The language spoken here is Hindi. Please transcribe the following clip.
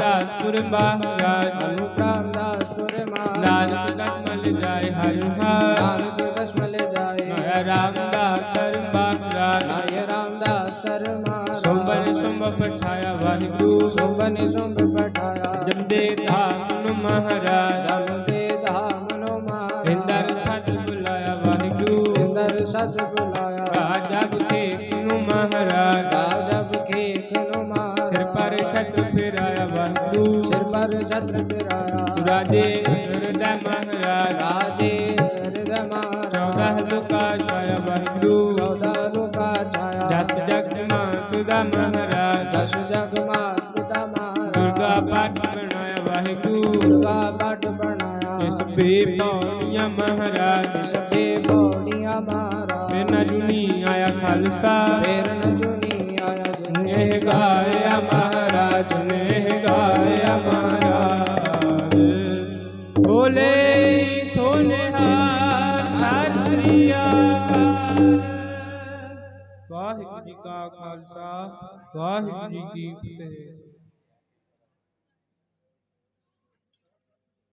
दासपुर महाराज अनुप्राम हर लाल दिवस मल जाए रामदास सर रामदास सर सोमन सोम पठाया वाहिगुरु। सोमन सोम पठाया। जम दे धाम महाराज दे धाम इंदर सच बुलाया वाहिगुरु। इंदर सच बुलाया। राजा जगत फिराया बंधु। सिर पर छत्र फिराया राजे हृदय महाराज राजे हृदय महाराज चौदह लोका छाया बंधु। चौदह लोका छाया जस जग मातुदा महाराज। जस जग मातुदा महाराज। दुर्गा पाठ बनाया वाहिगुरु। दुर्गा पाठ बनाया इस भी महाराज। इस भी पौनिया महाराज। फिर जुनी आया खालसा। फिर न जुनी आया जन बोले सोनेहार वाहिगुरु जी का खालसा वाहिगुरु जी की फतेह।